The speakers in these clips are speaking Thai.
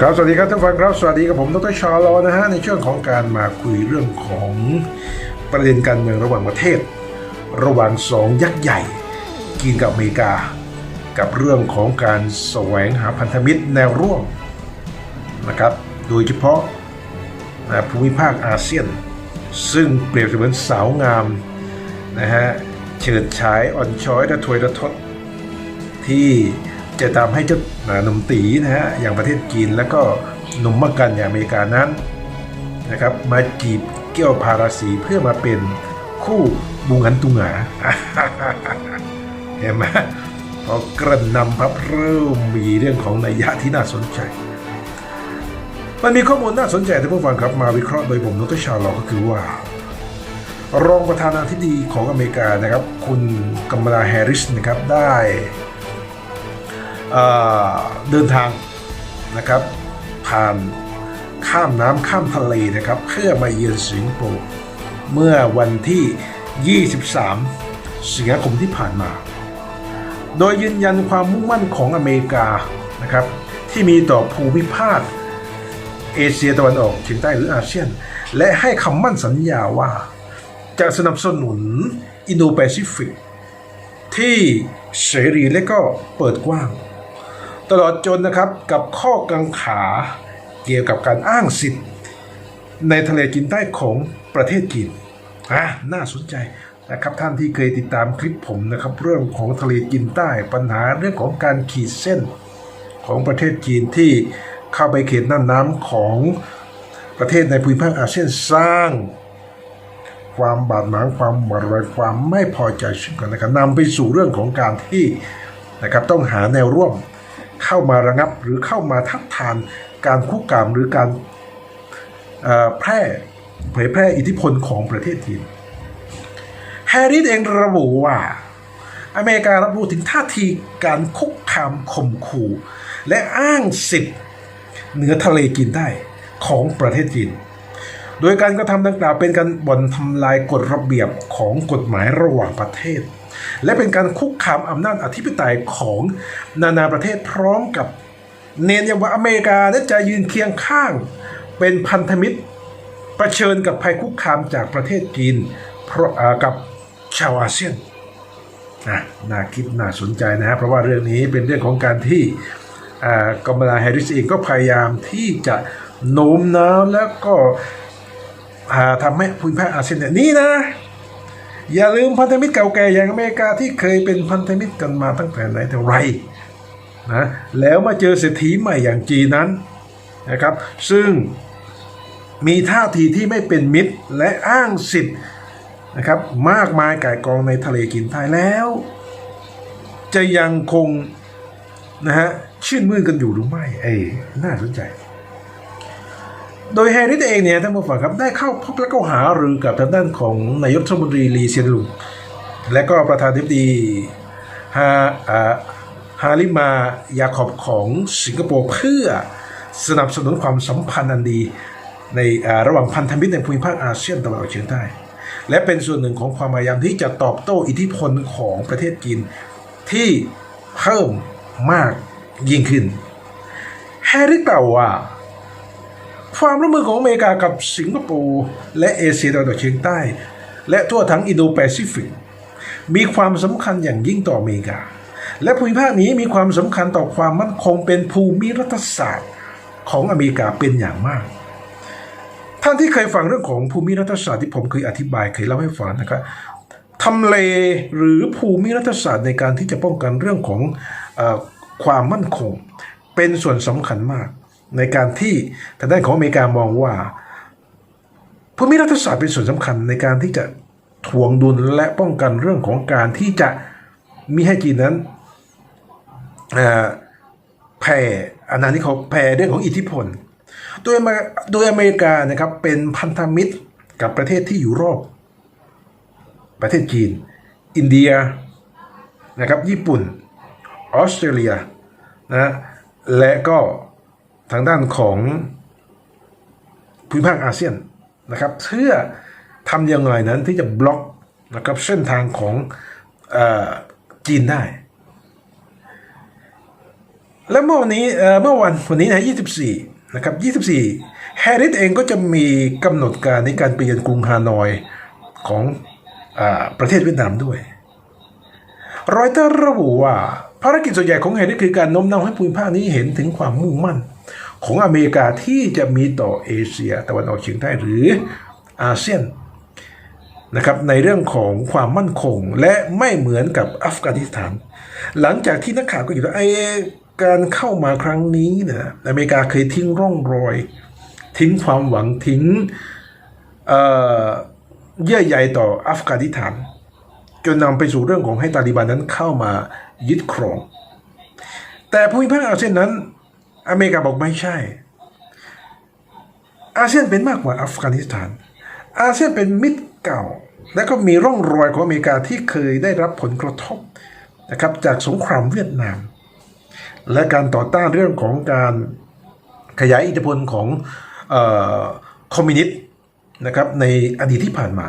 ครับสวัสดีครับท่านฟังครับสวัสดีกับผมดรชาลอนะฮะในช่วงของการมาคุยเรื่องของประเด็นการเมืองระหว่างประเทศ ระหว่างสองยักษ์ใหญ่จีนกับอเมริกา กับเรื่องของการแสวงหาพันธมิตรแนวร่วมนะครับโดยเฉพาะนะภูมิภาคอาเซียน ซึ่งเปรียบเสมือนสาวงามนะฮะเฉิดฉายอ่อนช้อยระถวยระทศที่ จะทำให้เจ้าหนุ่มตีนะฮะอย่างประเทศจีนแล้วก็หนุ่มมักกันอย่างอเมริกานั้นนะครับมาจีบเกี่ยวพาราสีเพื่อมาเป็นคู่บุงันตุงหาเห็นไหมพอกระนำพับเริ่มมีเรื่องของนัยยะที่น่าสนใจ มันมีข้อมูลน่าสนใจที่ผู้ฟังครับมาวิเคราะห์โดยผมนตชาลอก็คือว่า รองประธานาธิบดีของอเมริกานะครับ คุณกัมลาแฮร์ริสนะครับได้ เดินทางนะครับ ผ่านข้ามน้ำข้ามทะเลนะครับ เพื่อมาเยือนสิงคโปร์เมื่อวันที่ 23 สิงหาคมที่ผ่านมา โดยยืนยันความมุ่งมั่นของอเมริกานะครับ ที่มีต่อภูมิภาคเอเชียตะวันออกเฉียงใต้หรืออาเซียน และให้คำมั่นสัญญาว่า จะสนับสนุนอินโดแปซิฟิกที่เสรีและก็เปิดกว้าง ลอดจนนะครับกับข้อกังขาเกี่ยวกับการอ้างสิทธิ์ ในทะเลจีนใต้ของประเทศจีนอะน่าสนใจนะครับท่านที่เคยติดตามคลิปผมนะครับเรื่องของทะเลจีนใต้ปัญหาเรื่องของการขีดเส้นของประเทศจีนที่เข้าไปเขตน่านน้ำของประเทศในภูมิภาคอาเซียนสร้าง ความบาดหมางความหวาดระแวงความไม่พอใจซึ่งกันและกันนำไปสู่เรื่องของการที่นะครับต้องหาแนวร่วม เข้ามาระงับหรือเข้ามาทัดทานการคุกคามหรือการแพร่เผยแพร่อิทธิพลของประเทศจีนแฮร์ริสเองระบุว่า อเมริการับรู้ถึงท่าทีการคุกคามข่มขู่ และอ้างสิทธิ์เหนือทะเลจีนใต้ของประเทศจีน โดยการกระทำดังกล่าวเป็นการบ่อนทำลายกฎระเบียบของกฎหมายระหว่างประเทศ และเป็นการคุกคามอำนาจอธิปไตยของนานาประเทศพร้อมกับเน้นย้ำว่าอเมริกาจะยืนเคียงข้าง เป็นพันธมิตรเผชิญกับภัยคุกคามจากประเทศจีนเพราะกับชาวอาเซียนนะน่าคิดน่าสนใจนะฮะเพราะว่าเรื่องนี้เป็นเรื่องของการที่กอมลาแฮริสเองก็พยายามที่จะโน้มน้าวแล้วก็อ่าทำให้ภูมิภาคอาเซียนเนี่ยนี่นะ อย่าลืมพันธมิตรเก่าแก่อย่างอเมริกาที่เคยเป็นพันธมิตรกันมาตั้งแต่ไหนแต่ไรนะแล้วมาเจอเศรษฐีใหม่อย่างจีนนั้นนะครับซึ่งมีท่าทีที่ไม่เป็นมิตรและอ้างสิทธิ์นะครับมากมายก่ายกองในทะเลกินใต้แล้ว จะยังคงนะฮะชื่นมื่นกันอยู่หรือไม่เอ้น่าสนใจ โดยแฮร์ริสเองเนี่ยท่านผู้ฟังครับได้เข้าพบและก็หารือกับทางด้านของนายกรัฐมนตรีลีเซียนลุงและก็ประธานาธิบดีฮาฮาริมายาขอบของสิงคโปร์เพื่อสนับสนุนความสัมพันธ์อันดีในระหว่างพันธมิตรในภูมิภาคอาเซียนตะวันออกเฉียงใต้ และเป็นส่วนหนึ่งของความพยายามที่จะตอบโต้อิทธิพลของประเทศจีนที่เพิ่มมากยิ่งขึ้น แฮร์ริสกล่าวว่า ความร่วมมือของอเมริกากับสิงคโปร์และเอเชียตะวันออกเฉียงใต้ และทั่วทั้งอินโดแปซิฟิกมีความสำคัญอย่างยิ่งต่ออเมริกา และภูมิภาคนี้มีความสำคัญต่อความมั่นคงเป็นภูมิรัฐศาสตร์ของอเมริกาเป็นอย่างมาก ท่านที่เคยฟังเรื่องของภูมิรัฐศาสตร์ที่ผมเคยอธิบายเคยเล่าให้ฟังนะครับทำเลหรือภูมิรัฐศาสตร์ในการที่จะป้องกันเรื่องของออความมั่นคง เป็นส่วนสำคัญมาก ในการที่ทางด้านของอเมริกามองว่าภูมิรัฐศาสตร์เป็นส่วนสำคัญในการที่จะทวงดุลและป้องกันเรื่องของการที่จะมีให้จีนนั้นแผ่อาณานิคมแผ่เรื่องของอิทธิพล โดยมริโดยอเมริกานะครับเป็นพันธมิตรกับประเทศที่อยู่รอบประเทศจีน อินเดียนะครับญี่ปุ่น ออสเตรเลียนะและก็ ทางด้านของภูมิภาคอาเซียนนะครับเพื่อทำยังไงนั้นที่จะบล็อกนะครับเส้นทางของอจีนได้ และเมื่อวันนี้เมื่อวันวันนี้นะ24 นะครับ 24 แฮร์ริสเองก็จะมีกำหนดการในการไปเยือนกรุงฮานอยของอประเทศเวียดนามด้วย รอยเตอร์ระบุว่าภารกิจส่วนใหญ่ของแฮร์ริสคือการโน้มน้าวให้ภูมิภาคนี้เห็นถึงความมุ่งมั่น ของอเมริกาที่จะมีต่อเอเชียตะวันออกเฉียงใต้หรืออาเซียนนะครับในเรื่องของความมั่นคงและไม่เหมือนกับอัฟกานิสถาน หลังจากที่นักข่าวก็อยู่ว่าไอการเข้ามาครั้งนี้นะอเมริกาเคยทิ้งร่องรอย ทิ้งความหวังทิ้งเอ่อเยื่อใยต่ออัฟกานิสถาน จนนำไปสู่เรื่องของให้ตาลิบันนั้นเข้ามายึดครอง แต่ภูมิภาคอาเซียนนั้น อเมริกาบอกไม่ใช่ อาเซียนเป็นมากกว่าอัฟกานิสถาน อาเซียนเป็นมิตรเก่า และก็มีร่องรอยของอเมริกาที่เคยได้รับผลกระทบนะครับจากสงครามเวียดนาม และการต่อต้านเรื่องของการขยายอิทธิพลของออคอมมิวนิสต์นะครับในอดีตที่ผ่านมา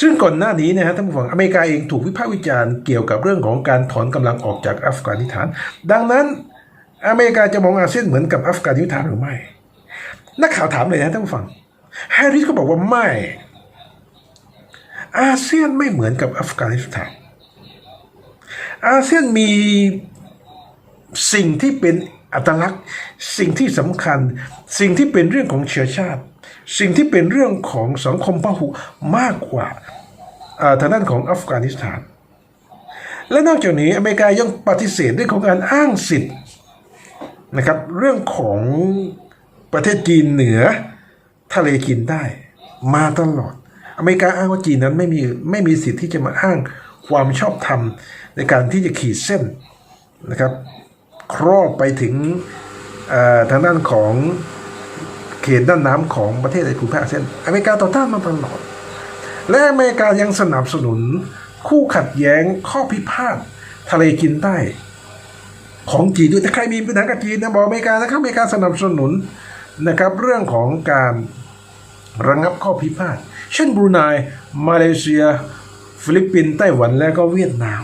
ซึ่งก่อนหน้านี้นะฮะท่านผู้ฟังอเมริกาเองถูกวิพากษ์วิจารณ์เกี่ยวกับเรื่องของการถอนกำลังออกจากอัฟกานิสถาน ดังนั้น อเมริกาจะมองอาเซียนเหมือนกับอัฟกานิสถานหรือไม่ นักข่าวถามเลยนะท่านผู้ฟังแฮร์ริสก็บอกว่าไม่ อาเซียนไม่เหมือนกับอัฟกานิสถาน อาเซียนมีสิ่งที่เป็นอัตลักษณ์ สิ่งที่สำคัญ สิ่งที่เป็นเรื่องของเชื้อชาติ สิ่งที่เป็นเรื่องของสังคมพหุมากกว่าอ่าทางด้านของอัฟกานิสถาน และนอกจากนี้อเมริกายังปฏิเสธเรื่องของการอ้างสิทธิ์ นะครับ เรื่องของประเทศจีนเหนือทะเลจีนใต้มาตลอด อเมริกาอ้างว่าจีนนั้นไม่มีไม่มีสิทธิ์ที่จะมาอ้างความชอบธรรมในการที่จะขีดเส้นนะครับครอบไปถึงทางด้านของเขตด้านน้ำของประเทศในภูมิภาคเซียนอเมริกาต่อต้านมาตลอด และอเมริกายังสนับสนุนคู่ขัดแย้งข้อพิพาททะเลจีนใต้ ของจีนด้วยถ้าใครมีปัญหากับจีนนะบอกอเมริกานะครับอเมริกาสนับสนุนนะครับเรื่องของการระงับข้อพิพาทเช่นบรูไนมาเลเซีย ฟิลิปปินส์ไต้หวันและก็เวียดนาม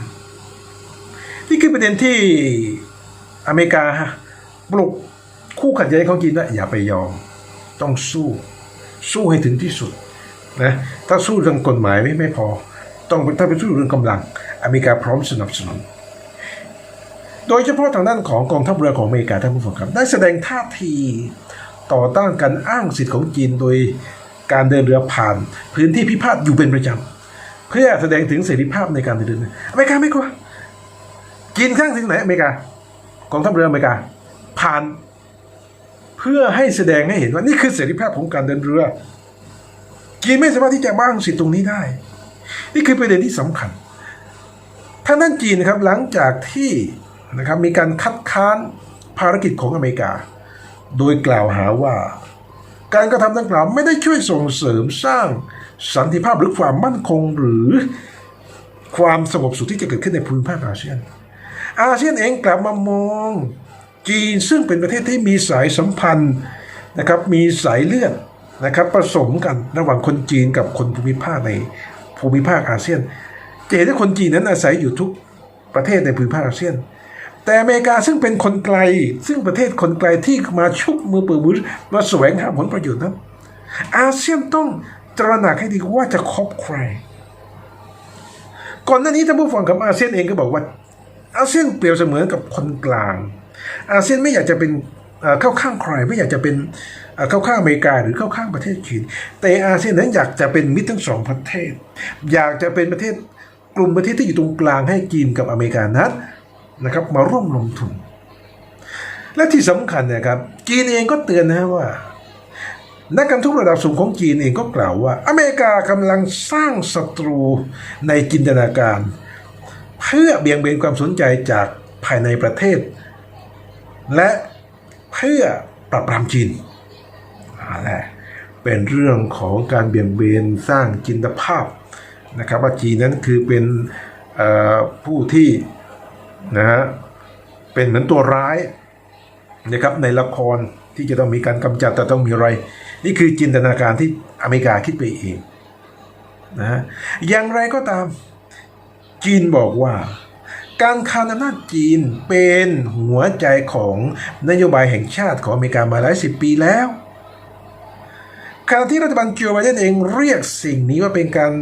นี่คือประเด็นที่อเมริกาฮะปลุกคู่ขัดแย้งของจีนว่าอย่าไปยอม ต้องสู้ สู้ให้ถึงที่สุดนะถ้าสู้เรื่องกฎหมายไม่ไม่พอ ต้องถ้าไปสู้เรื่องกำลัง อเมริกาพร้อมสนับสนุน โดยเฉพาะทางด้านของกองทัพเรือของอเมริกาท่านผู้ฟังครับ ได้แสดงท่าทีต่อต้านการอ้างสิทธิ์ของจีนโดยการเดินเรือผ่าน พื้นที่พิพาทอยู่เป็นประจำเพื่อแสดงถึงเสรีภาพในการเดินเรืออเมริกาไม่กลัวจีนข้างถึงไหนอเมริกากองทัพเรืออเมริกา ผ่าน เพื่อให้แสดงให้เห็นว่านี่คือเสรีภาพของการเดินเรือจีนไม่สามารถที่จะบ้างสิทธิ์ตรงนี้ได้ นี่คือประเด็นที่สำคัญทางด้านจีนนะครับหลังจากที่ นะครับมีการคัดค้านภารกิจของอเมริกา โดยกล่าวหาว่า การกระทำดังกล่าวไม่ได้ช่วยส่งเสริมสร้างสันติภาพหรือความมั่นคงหรือความสงบสุขที่จะเกิดขึ้นในภูมิภาคอาเซียน อาเซียนเองกลับมามองจีนซึ่งเป็นประเทศที่มีสายสัมพันธ์นะครับมีสายเลือดนะครับผสมกันระหว่างคนจีนกับคนภูมิภาคในภูมิภาคอาเซียนจะเห็นว่าคนจีนนั้นอาศัยอยู่ทุกประเทศในภูมิภาคอาเซียน แต่อเมริกาซึ่งเป็นคนไกล ซึ่งประเทศคนไกลที่มาชุบมือเปิดมือมาแสวงหาผลประโยชน์นั้น อาเซียนต้องตระหนักให้ดีว่าจะคบใคร ก่อนหน้านี้ท่านผู้ฟังกับอาเซียนเองก็บอกว่า อาเซียนเปรียบเสมือนกับคนกลาง อาเซียนไม่อยากจะเป็นเข้าข้างใครไม่อยากจะเป็นเอ่อเข้าข้างอเมริกาหรือเข้าข้างประเทศจีนแต่อาเซียนนั้นอยากจะเป็นมิตรทั้งสองประเทศ อยากจะเป็นประเทศกลุ่มประเทศที่อยู่ตรงกลางให้จีนกับอเมริกานั้น นะครับมาร่วมลงทุน และที่สำคัญเนะครับจีนเองก็เตือนนะว่า นักการทูตระดับสูงของจีนเองก็กล่าวว่า อเมริกากำลังสร้างศัตรูในจินตนาการ เพื่อเบี่ยงเบนความสนใจจากภายในประเทศ และเพื่อปรับปรามจีนอะไรเป็นเรื่องของการเบี่ยงเบนสร้างจินตภาพนะครับว่าจีนนั้นคือเป็นผู้ที่ นะฮะเป็นเหมือนตัวร้ายนะครับในละครที่จะต้องมีการกำจัดแต่ต้องมีอะไร นี่คือจินตนาการที่อเมริกาคิดไปเองนะฮะอย่างไรก็ตามจีนบอกว่า การคานอำนาจจีนเป็นหัวใจของนโยบายแห่งชาติของอเมริกามาหลายสิบปีแล้วขณะที่รัฐบาลโจไบเดนเองเรียกสิ่งนี้ว่าเป็นการ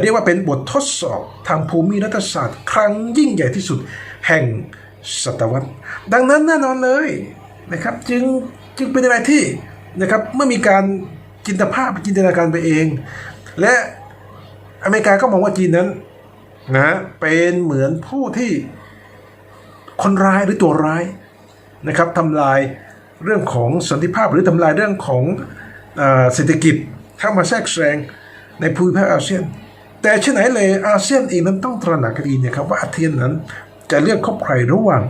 เรียกว่าเป็นบททดสอบทางภูมิรัฐศาสตร์ ครั้งยิ่งใหญ่ที่สุดแห่งศตวรรษ ดังนั้นแน่นอนเลยนะครับจึงจึงเป็นอะไรที่นะครับเมื่อมีการจินตภาพจินตนาการไปเอง และอเมริกาก็มองว่าจีนนั้นนะเป็นเหมือนผู้ที่คนร้ายหรือตัวร้ายนะครับทำลายเรื่องของสันติภาพหรือทำลายเรื่องของเออเศรษฐกิจเข้ามาแทรกแซงในภูมิภาคอาเซียน แต่เช่นไหนเลยอาเซียนเองนั้นต้องตระหนักให้ดีนะครับว่าอาเซียนนั้นจะเลือกคบใครระหว่าง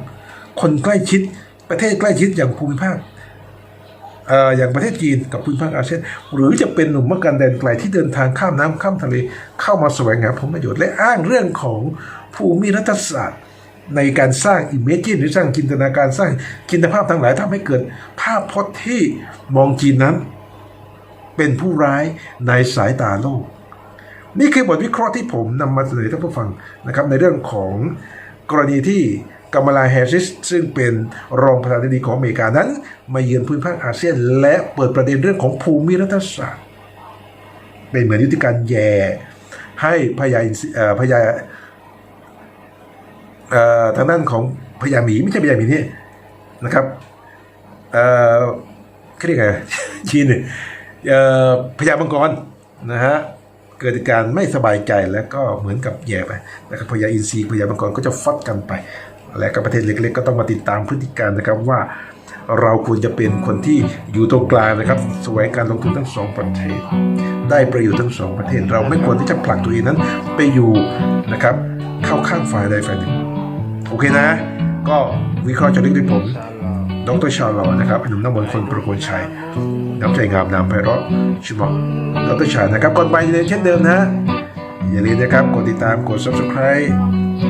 คนใกล้ชิดประเทศใกล้ชิดอย่างภูมิภาคอย่างประเทศจีนกับภูมิภาคอาเซียนหรือจะเป็นหนุ่มมักกันแดนไกลที่เดินทางข้ามน้ำข้ามทะเลเข้ามาแสวงหาผลประโยชน์และอ้างเรื่องของภูมิรัฐศาสตร์ ในการสร้างอิมเมจินหรือสร้างจินตนาการสร้างจินตภาพทั้งหลายทำให้เกิด ภาพพจน์ที่มองจีนนั้น เป็นผู้ร้ายในสายตาโลก นี่คือบทวิเคราะห์ที่ผมนำมาเสนอท่านผู้ฟังนะครับในเรื่องของกรณีที่กัมาลาแฮร์ริสซึ่งเป็นรองประธานาธิบดีของอเมริกานั้น มาเยือนพื้นภาคอาเซียน และเปิดประเด็นเรื่องของภูมิรัฐศาสตร์เป็นเหมือนยุทธการแย่ให้พญาพญาทางด้านของพญาหมีไม่ใช่พญาหมีนี่นะครับเอ่อเขาเรียกไงจีนเนี่ยพญามังกรนะฮะ เกิดการไม่สบายใจแล้วก็เหมือนกับแย่ไปนะครับพญาอินทรีพญามังกรก็จะฟัดกันไป และก็ประเทศเล็ก ๆ ก็ต้องมาติดตามพฤติการนะครับว่า เราควรจะเป็นคนที่อยู่ตรงกลางนะครับสวงการลงทุนทั้งสองประเทศ ได้ประโยชน์ทั้งสองประเทศ เราไม่ควรที่จะผลักตัวเองนั้นไปอยู่นะครับเข้าข้างฝ่ายใดฝ่ายหนึ่งโอเคนะ ก็วิเคราะห์จากเรื่องที่ผม ดรชาลอนะครับหนุ่มน้ำมนต์คนประโคนชัยน้ำใจงามนามไพเราะชิบอกดรชานะครับก่อนไปเช่นเดิมนะอย่าลืมนะครับกดติดตามกด subscribe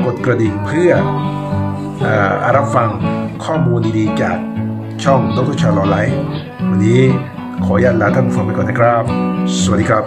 กดกระดิ่งเพื่ออรับฟังข้อมูลดีๆ จากช่องดรชาลอไลฟ์วันนี้ขออนุญาตลาท่านผู้ฟังไปก่อนนะครับ สวัสดีครับ